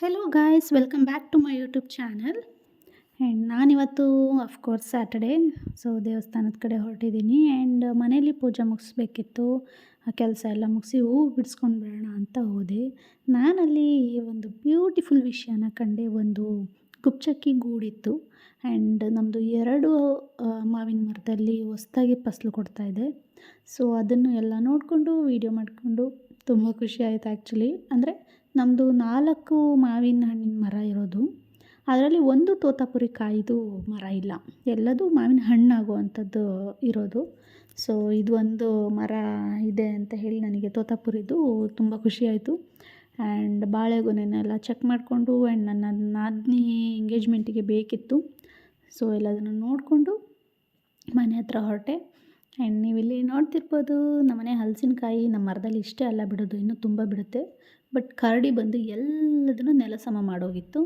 Hello guys welcome back to my YouTube channel and ನಾನಿವತ್ತು of course Saturday so ದೇವಸ್ಥಾನದ ಕಡೆ ಹೊರಟಿದ್ದೀನಿ. And ಮನೇಲಿ ಪೂಜೆ ಮುಗಿಸ್ಬೇಕಿತ್ತು. ಆ ಕೆಲಸ ಎಲ್ಲ ಮುಗಿಸಿ ಹೂವು ಬಿಡಿಸ್ಕೊಂಡು ಬರೋಣ ಅಂತ ಹೋದೆ. ನಾನಲ್ಲಿ ಒಂದು ಬ್ಯೂಟಿಫುಲ್ ವಿಷಯನ ಕಂಡೆ ಒಂದು ಗುಪ್ಚಕ್ಕಿ ಗೂಡಿತ್ತು. ಆ್ಯಂಡ್ ನಮ್ಮದು ಎರಡು ಮಾವಿನ ಮರದಲ್ಲಿ ಹೊಸ್ದಾಗಿ ಫಸಲು ಕೊಡ್ತಾಯಿದೆ ಸೊ ಅದನ್ನು ಎಲ್ಲ ನೋಡಿಕೊಂಡು ವೀಡಿಯೋ ಮಾಡಿಕೊಂಡು, ತುಂಬ ಖುಷಿ ಆಯಿತು ಆ್ಯಕ್ಚುಲಿ ಅಂದರೆ ನಮ್ಮದು ನಾಲ್ಕು ಮಾವಿನ ಹಣ್ಣಿನ ಮರ ಇರೋದು. ಅದರಲ್ಲಿ ಒಂದು ತೋತಾಪುರಿ ಕಾಯಿದು ಮರ ಇಲ್ಲ. ಎಲ್ಲದೂ ಮಾವಿನ ಹಣ್ಣಾಗುವಂಥದ್ದು ಇರೋದು. ಸೊ ಇದು ಒಂದು ಮರ ಇದೆ ಅಂತ ಹೇಳಿ ನನಗೆ ತೋತಾಪುರಿದು ತುಂಬ ಖುಷಿಯಾಯಿತು ಆ್ಯಂಡ್ ಬಾಳೆಗೊನೆನೆಲ್ಲ ಚೆಕ್ ಮಾಡಿಕೊಂಡು ಆ್ಯಂಡ್ ನನ್ನ ನಾದಿನಿ ಎಂಗೇಜ್ಮೆಂಟಿಗೆ ಬೇಕಿತ್ತು. ಸೊ ಎಲ್ಲದನ್ನು ನೋಡಿಕೊಂಡು ಮನೆ ಹತ್ರ ಹೊರಟೆ. ಆ್ಯಂಡ್ ನೀವಿಲ್ಲಿ ನೋಡ್ತಿರ್ಬೋದು, ನಮ್ಮನೆ ಹಲಸಿನಕಾಯಿ ನಮ್ಮ ಮರದಲ್ಲಿ ಇಷ್ಟೇ ಅಲ್ಲ ಬಿಡೋದು, ಇನ್ನೂ ತುಂಬ ಬಿಡುತ್ತೆ. ಬಟ್ ಕರಡಿ ಬಂದು ಎಲ್ಲದನ್ನು ನೆಲ ಸಮ ಮಾಡೋಗಿತ್ತು.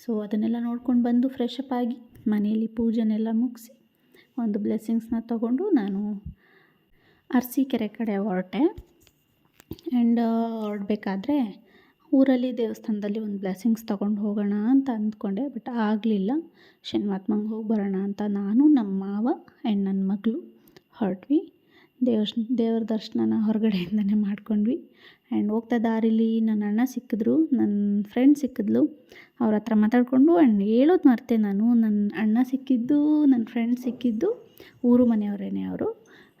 ಸೊ ಅದನ್ನೆಲ್ಲ ನೋಡ್ಕೊಂಡು ಬಂದು ಫ್ರೆಶ್ ಅಪ್ ಆಗಿ ಮನೆಯಲ್ಲಿ ಪೂಜೆನೆಲ್ಲ ಮುಗಿಸಿ ಒಂದು ಬ್ಲೆಸ್ಸಿಂಗ್ಸ್ನ ತಗೊಂಡು ನಾನು ಅರಸೀಕೆರೆ ಕಡೆ ಹೊರಟೆ. ಆ್ಯಂಡ್ ಹೊರಡ್ಬೇಕಾದ್ರೆ ಊರಲ್ಲಿ ದೇವಸ್ಥಾನದಲ್ಲಿ ಒಂದು ಬ್ಲೆಸ್ಸಿಂಗ್ಸ್ ತೊಗೊಂಡು ಹೋಗೋಣ ಅಂತ ಅಂದ್ಕೊಂಡೆ, ಬಟ್ ಆಗಲಿಲ್ಲ. ಶನಿವಾತ್ಮಂಗೆ ಹೋಗಿ ಬರೋಣ ಅಂತ ನಾನು ನಮ್ಮ ಮಾವ ಆ್ಯಂಡ್ ನನ್ನ ಮಗಳು ಹೊರಟ್ವಿ. ದೇವ್ರ ದೇವ್ರ ದರ್ಶನನ ಹೊರಗಡೆಯಿಂದನೇ ಮಾಡ್ಕೊಂಡ್ವಿ. ಆ್ಯಂಡ್ ಹೋಗ್ತಾ ದಾರಿಲಿ ನನ್ನ ಅಣ್ಣ ಸಿಕ್ಕಿದ್ರು, ನನ್ನ ಫ್ರೆಂಡ್ ಸಿಕ್ಕಿದ್ಲು. ಅವ್ರ ಹತ್ರ ಮಾತಾಡಿಕೊಂಡು ಆ್ಯಂಡ್ ಹೇಳೋದು ಮರ್ತೆ ನಾನು. ನನ್ನ ಅಣ್ಣ ಸಿಕ್ಕಿದ್ದು ನನ್ನ ಫ್ರೆಂಡ್ ಸಿಕ್ಕಿದ್ದು ಊರು ಮನೆಯವರೇನೆ ಅವರು.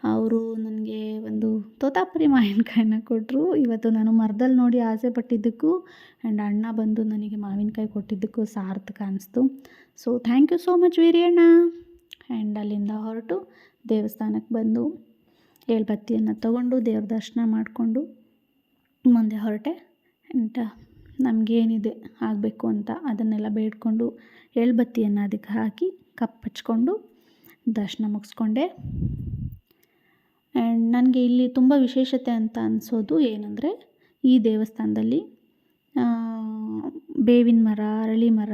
ಅವರು ನನಗೆ ಒಂದು ತೋತಾಪುರಿ ಮಾವಿನಕಾಯಿನ ಕೊಟ್ಟರು ಇವತ್ತು ನಾನು ಮರದಲ್ಲಿ ನೋಡಿ ಆಸೆ ಪಟ್ಟಿದ್ದಕ್ಕೂ ಆ್ಯಂಡ್ ಅಣ್ಣ ಬಂದು ನನಗೆ ಮಾವಿನಕಾಯಿ ಕೊಟ್ಟಿದ್ದಕ್ಕೂ ಸಾರ್ಥಕ ಅನಿಸ್ತು. So thank you so much Veeryanna. And ಅಲ್ಲಿಂದ ಹೊರಟು ದೇವಸ್ಥಾನಕ್ಕೆ ಬಂದು ಏಳ್ಬತ್ತಿಯನ್ನು ತಗೊಂಡು ದೇವ್ರ ದರ್ಶನ ಮಾಡಿಕೊಂಡು ಮುಂದೆ ಹೊರಟೆ. ಆ್ಯಂಡ್ ನಮಗೇನಿದೆ, ಆಗಬೇಕು ಅಂತ ಅದನ್ನೆಲ್ಲ ಬೇಡಿಕೊಂಡು ಏಳ್ಬತ್ತಿಯನ್ನು ಅದಕ್ಕೆ ಹಾಕಿ ಕಪ್ ಹಚ್ಕೊಂಡು ದರ್ಶನ ಮುಗಿಸ್ಕೊಂಡೆ. ಆ್ಯಂಡ್ ನನಗೆ ಇಲ್ಲಿ ತುಂಬ ವಿಶೇಷತೆ ಅಂತ ಅನಿಸೋದು ಏನಂದರೆ, ಈ ದೇವಸ್ಥಾನದಲ್ಲಿ ಬೇವಿನ ಮರ, ಅರಳಿ ಮರ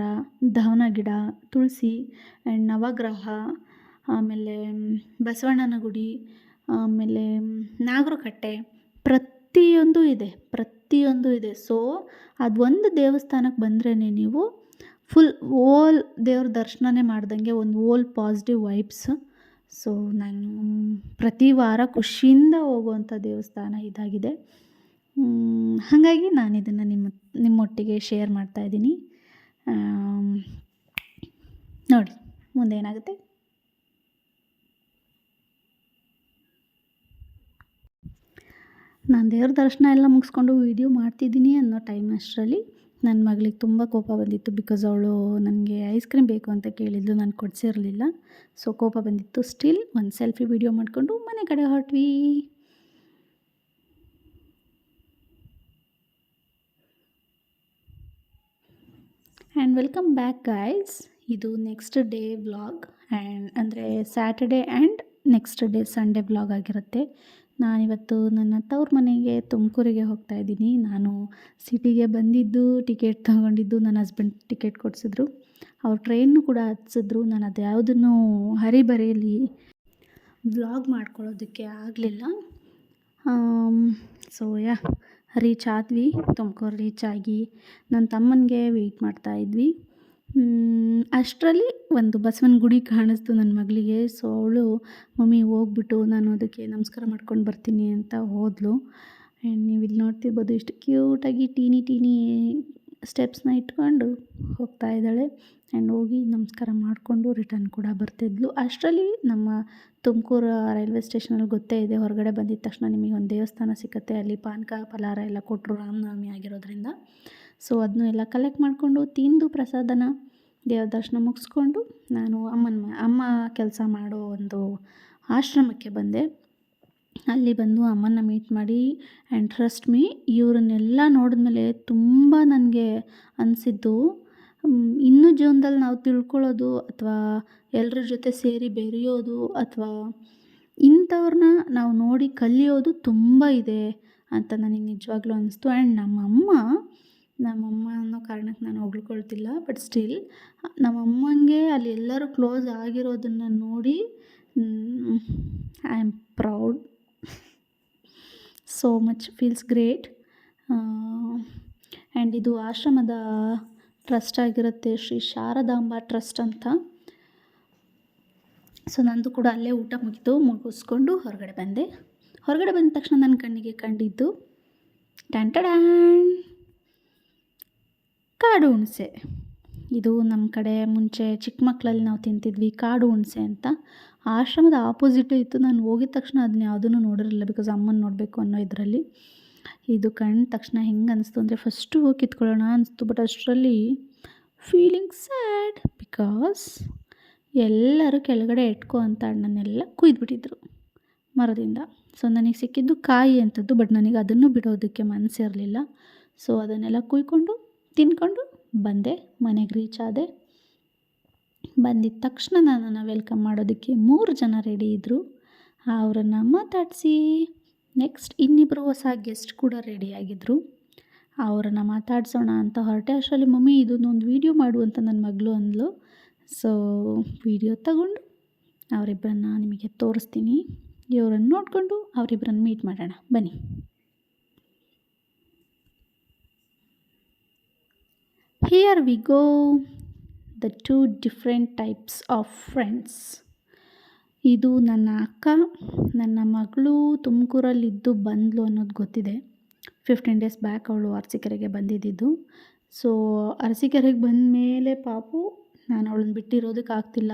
ಧವನ ಗಿಡ, ತುಳಸಿ ಆ್ಯಂಡ್ ನವಗ್ರಹ, ಆಮೇಲೆ ಬಸವಣ್ಣನ ಗುಡಿ ಆಮೇಲೆ ನಾಗರಕಟ್ಟೆ ಪ್ರತಿಯೊಂದು ಇದೆ ಪ್ರತಿಯೊಂದು ಇದೆ. ಸೊ ಅದೊಂದು ದೇವಸ್ಥಾನಕ್ಕೆ ಬಂದ್ರೇ ನೀವು ಫುಲ್ ಓಲ್ ದೇವ್ರ ದರ್ಶನನೇ ಮಾಡ್ದಂಗೆ ಒಂದು ಓಲ್ ಪಾಸಿಟಿವ್ ವೈಬ್ಸ್ ಸೊ ನಾನು ಪ್ರತಿ ವಾರ ಖುಷಿಯಿಂದ ಹೋಗುವಂಥ ದೇವಸ್ಥಾನ ಇದಾಗಿದೆ. ಹಾಗಾಗಿ ನಾನು ಇದನ್ನು ನಿಮ್ಮ, ನಿಮ್ಮೊಟ್ಟಿಗೆ ಶೇರ್ ಮಾಡ್ತಾಯಿದ್ದೀನಿ ನೋಡಿ ಮುಂದೆ ಏನಾಗುತ್ತೆ ನಾನು ದೇವ್ರ ದರ್ಶನ ಎಲ್ಲ ಮುಗಿಸ್ಕೊಂಡು ವೀಡಿಯೋ ಮಾಡ್ತಿದ್ದೀನಿ ಅನ್ನೋ ಟೈಮ್ ಅಷ್ಟರಲ್ಲಿ ನನ್ನ ಮಗಳಿಗೆ ತುಂಬ ಕೋಪ ಬಂದಿತ್ತು ಬಿಕಾಸ್ ಅವಳು ನನಗೆ ಐಸ್ ಕ್ರೀಮ್ ಬೇಕು ಅಂತ ಕೇಳಿದ್ಲು, ನಾನು ಕೊಡಿಸಿರಲಿಲ್ಲ. ಸೊ ಕೋಪ ಬಂದಿತ್ತು. ಸ್ಟಿಲ್ ಒಂದು ಸೆಲ್ಫಿ ವೀಡಿಯೋ ಮಾಡಿಕೊಂಡು ಮನೆ ಕಡೆ ಹೊರಟ್ವಿ. ಆ್ಯಂಡ್ ವೆಲ್ಕಮ್ ಬ್ಯಾಕ್ ಗಾಯ್ಸ್ ಇದು ನೆಕ್ಸ್ಟ್ ಡೇ ವ್ಲಾಗ್ ಆ್ಯಂಡ್ ಅಂದರೆ Saturday and next day Sunday vlog ಆಗಿರುತ್ತೆ. ನಾನಿವತ್ತು ನನ್ನ ತವ್ರ ಮನೆಗೆ ತುಮಕೂರಿಗೆ ಹೋಗ್ತಾ ಇದ್ದೀನಿ. ನಾನು ಸಿಟಿಗೆ ಬಂದಿದ್ದು, ಟಿಕೆಟ್ ತೊಗೊಂಡಿದ್ದು, ನನ್ನ ಹಸ್ಬೆಂಡ್ ಟಿಕೆಟ್ ಕೊಡಿಸಿದ್ರು. ಅವ್ರು ಟ್ರೈನು ಕೂಡ ಹತ್ಸಿದ್ರು. ನಾನು ಅದು ಯಾವುದನ್ನು ಹರಿಬರಿಯಲ್ಲಿ ವ್ಲಾಗ್ ಮಾಡ್ಕೊಳ್ಳೋದಕ್ಕೆ ಆಗಲಿಲ್ಲ. ಸೋ ಯಾ ರೀಚ್ ಆದ್ವಿ. ತುಮಕೂರು ರೀಚ್ ಆಗಿ ನನ್ನ ತಮ್ಮನಿಗೆ ವೆಯ್ಟ್ ಮಾಡ್ತಾ ಇದ್ವಿ. ಅಷ್ಟರಲ್ಲಿ ಒಂದು ಬಸವನ ಗುಡಿ ಕಾಣಿಸ್ತು ನನ್ನ ಮಗಳಿಗೆ. ಸೊ ಅವಳು, ಮಮ್ಮಿ, ಹೋಗ್ಬಿಟ್ಟು ನಾನು ಅದಕ್ಕೆ ನಮಸ್ಕಾರ ಮಾಡ್ಕೊಂಡು ಬರ್ತೀನಿ ಅಂತ ಹೋದ್ಲು. ಆ್ಯಂಡ್ ನೀವು ಇಲ್ಲಿ ನೋಡ್ತಿರ್ಬೋದು ಎಷ್ಟು ಕ್ಯೂಟಾಗಿ ಟೀನಿ ಟೀನಿ ಸ್ಟೆಪ್ಸ್ನ ಇಟ್ಕೊಂಡು ಹೋಗ್ತಾ ಇದ್ದಾಳೆ. ಆ್ಯಂಡ್ ಹೋಗಿ ನಮಸ್ಕಾರ ಮಾಡಿಕೊಂಡು ರಿಟರ್ನ್ ಕೂಡ ಬರ್ತಿದ್ಲು. ಅಷ್ಟರಲ್ಲಿ ನಮ್ಮ ತುಮಕೂರು ರೈಲ್ವೆ ಸ್ಟೇಷನಲ್ಲಿ ಗೊತ್ತೇ ಇದೆ, ಹೊರಗಡೆ ಬಂದಿದ ತಕ್ಷಣ ನಿಮಗೆ ಒಂದು ದೇವಸ್ಥಾನ ಸಿಗುತ್ತೆ ಅಲ್ಲಿ ಪಾನಕ ಫಲಾರ ಎಲ್ಲ ಕೊಟ್ಟರು, ರಾಮನವಮಿ ಆಗಿರೋದ್ರಿಂದ. ಸೊ ಅದನ್ನು ಎಲ್ಲ ಕಲೆಕ್ಟ್ ಮಾಡಿಕೊಂಡು ತಿಂದು ಪ್ರಸಾದನ ದೇವ್ರ ದರ್ಶನ ಮುಗಿಸ್ಕೊಂಡು ನಾನು ಅಮ್ಮನ ಅಮ್ಮ ಕೆಲಸ ಮಾಡೋ ಒಂದು ಆಶ್ರಮಕ್ಕೆ ಬಂದೆ. ಅಲ್ಲಿ ಬಂದು ಅಮ್ಮನ ಮೀಟ್ ಮಾಡಿ ಆ್ಯಂಡ್ ಟ್ರಸ್ಟ್ ಮೀ ಇವ್ರನ್ನೆಲ್ಲ ನೋಡಿದ್ಮೇಲೆ ತುಂಬ ನನಗೆ ಅನಿಸಿದ್ದು ಇನ್ನೂ ಜೀವನದಲ್ಲಿ ನಾವು ತಿಳ್ಕೊಳ್ಳೋದು ಅಥವಾ ಎಲ್ಲರ ಜೊತೆ ಸೇರಿ ಬೆರೆಯೋದು ಅಥವಾ ಇಂಥವ್ರನ್ನ ನಾವು ನೋಡಿ ಕಲಿಯೋದು ತುಂಬ ಇದೆ ಅಂತ ನನಗೆ ನಿಜವಾಗ್ಲೂ ಅನ್ನಿಸ್ತು ಆ್ಯಂಡ್ ನಮ್ಮಮ್ಮ ನಮ್ಮಮ್ಮ ಅನ್ನೋ ಕಾರಣಕ್ಕೆ ನಾನು ಹೊಗಳ್ಕೊಳ್ತಿಲ್ಲ ಬಟ್ ಸ್ಟಿಲ್ ನಮ್ಮಮ್ಮಂಗೆ ಅಲ್ಲಿ ಎಲ್ಲರೂ ಕ್ಲೋಸ್ ಆಗಿರೋದನ್ನು ನೋಡಿ I am proud so much feels great and ಇದು ಆಶ್ರಮದ ಟ್ರಸ್ಟ್ ಆಗಿರುತ್ತೆ, ಶ್ರೀ ಶಾರದಾಂಬ ಟ್ರಸ್ಟ್ ಅಂತ. ಸೊ ನಂದು ಕೂಡ ಅಲ್ಲೇ ಊಟ ಮುಗಿತು ಮುಗಿಸ್ಕೊಂಡು ಹೊರಗಡೆ ಬಂದೆ. ಹೊರಗಡೆ ಬಂದ ತಕ್ಷಣ ನನ್ನ ಕಣ್ಣಿಗೆ ಕಂಡಿದ್ದು ಟ್ಯಾಂಟಡ್ಯಾನ್ ಕಾಡು ಹುಣಸೆ. ಇದು ನಮ್ಮ ಕಡೆ ಮುಂಚೆ ಚಿಕ್ಕ ಮಕ್ಕಳಲ್ಲಿ ನಾವು ತಿಂತಿದ್ವಿ ಕಾಡು ಹುಣಸೆ ಅಂತ. ಆಶ್ರಮದ ಆಪೋಸಿಟ್ ಇತ್ತು. ನಾನು ಹೋಗಿದ ತಕ್ಷಣ ಅದನ್ನ ಯಾವುದೂ ನೋಡಿರಲಿಲ್ಲ ಬಿಕಾಸ್ ಅಮ್ಮನ ನೋಡಬೇಕು ಅನ್ನೋ ಇದರಲ್ಲಿ. ಇದು ಕಂಡ ತಕ್ಷಣ ಹೆಂಗೆ ಅನಿಸ್ತು ಅಂದರೆ ಫಸ್ಟು ಹೋಗಿ ಕಿತ್ಕೊಳ್ಳೋಣ ಅನಿಸ್ತು ಬಟ್ ಅಷ್ಟರಲ್ಲಿ ಫೀಲಿಂಗ್ ಸ್ಯಾಡ್ ಬಿಕಾಸ್ ಎಲ್ಲರೂ ಕೆಳಗಡೆ ಇಟ್ಕೊ ಅಂತ ಅಣ್ಣನೆಲ್ಲ ಕುಯ್ದುಬಿಟ್ಟಿದ್ರು ಮರದಿಂದ. ಸೊ ನನಗೆ ಸಿಕ್ಕಿದ್ದು ಕಾಯಿ ಅಂಥದ್ದು ಬಟ್ ನನಗೆ ಅದನ್ನು ಬಿಡೋದಕ್ಕೆ ಮನಸ್ಸಿರಲಿಲ್ಲ ಸೊ ಅದನ್ನೆಲ್ಲ ಕುಯ್ಕೊಂಡು ತಿನ್ಕೊಂಡು ಬಂದೆ, ಮನೆಗೆ ರೀಚ್ ಆದೆ. ಬಂದಿದ್ದ ತಕ್ಷಣ ನನ್ನನ್ನು ವೆಲ್ಕಮ್ ಮಾಡೋದಕ್ಕೆ ಮೂರು ಜನ ರೆಡಿ ಇದ್ದರು ಅವರನ್ನು ಮಾತಾಡಿಸಿ ನೆಕ್ಸ್ಟ್ ಇನ್ನಿಬ್ಬರು ಹೊಸ ಗೆಸ್ಟ್ ಕೂಡ ರೆಡಿಯಾಗಿದ್ದರು ಅವರನ್ನು ಮಾತಾಡ್ಸೋಣ ಅಂತ ಹೊರಟೆ. ಅಷ್ಟರಲ್ಲಿ, ಮಮ್ಮಿ ಇದನ್ನೊಂದು ವೀಡಿಯೋ ಮಾಡು ಅಂತ ನನ್ನ ಮಗಳು ಅಂದಳು ಸೊ ವಿಡಿಯೋ ತಗೊಂಡು ಅವರಿಬ್ಬರನ್ನ ನಿಮಗೆ ತೋರಿಸ್ತೀನಿ. ಇವರನ್ನು ನೋಡಿಕೊಂಡು ಅವರಿಬ್ಬರನ್ನು ಮೀಟ್ ಮಾಡೋಣ. ಬನ್ನಿ. Here we go the two different types of friends ಇದು ನನ್ನ ಅಕ್ಕ, ನನ್ನ ಮಗಳು ತುಮಕೂರಲ್ಲಿದ್ದು ಬಂದಳು ಅನ್ನೋದು ಗೊತ್ತಿದೆ. ಫಿಫ್ಟೀನ್ ಡೇಸ್ ಬ್ಯಾಕ್ ಅವಳು ಅರಸೀಕೆರೆಗೆ ಬಂದಿದ್ದಿದ್ದು. ಸೊ ಅರಸೀಕೆರೆಗೆ ಬಂದ ಮೇಲೆ ಪಾಪು ನಾನು ಅವಳನ್ನ ಬಿಟ್ಟಿರೋದಕ್ಕೆ ಆಗ್ತಿಲ್ಲ.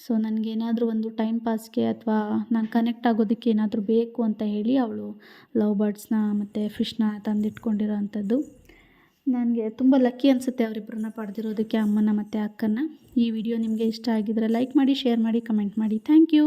ಸೊ ನನಗೇನಾದರೂ ಒಂದು ಟೈಮ್ ಪಾಸ್ಗೆ ಅಥವಾ ನಾನು ಕನೆಕ್ಟ್ ಆಗೋದಕ್ಕೆ ಏನಾದರೂ ಬೇಕು ಅಂತ ಹೇಳಿ ಅವಳು ಲವ್ ಬರ್ಡ್ಸ್ನ ಮತ್ತು ಫಿಶ್ನ ತಂದಿಟ್ಕೊಂಡಿರೋ ಅಂಥದ್ದು. ನನಗೆ ತುಂಬ ಲಕ್ಕಿ ಅನಿಸುತ್ತೆ ಅವರಿಬ್ಬರನ್ನ ಪಡೆದಿರೋದಕ್ಕೆ ಅಮ್ಮನ ಮತ್ತು ಅಕ್ಕನ ಈ ವಿಡಿಯೋ ನಿಮಗೆ ಇಷ್ಟ ಆಗಿದರೆ ಲೈಕ್ ಮಾಡಿ, ಶೇರ್ ಮಾಡಿ, ಕಮೆಂಟ್ ಮಾಡಿ. Thank you.